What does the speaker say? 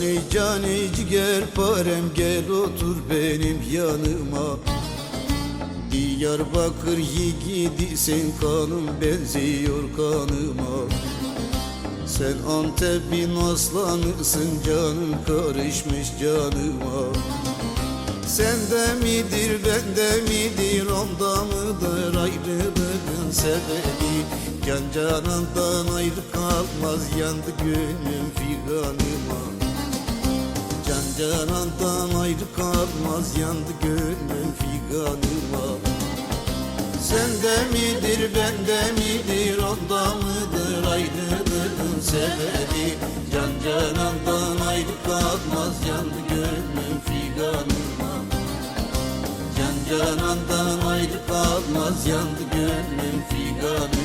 Cani cani ciger parem gel otur benim yanıma. Diyarbakır yiğidi sen kanım benziyor kanıma. Sen Antep'in aslanısın canım karışmış canıma. Sende midir bende midir onda mıdır ayrılığın sebebi? Can canandan ayrı kalmaz yandı gönlüm figanıma Can canandan ayrı kalmaz yandı gönlüm figanıma Sende midir bende midir onda mıdır ayrılığın sebebi? Can canandan ayrı kalmaz yandı gönlüm figanıma Can canandan ayrı kalmaz yandı gönlüm figanıma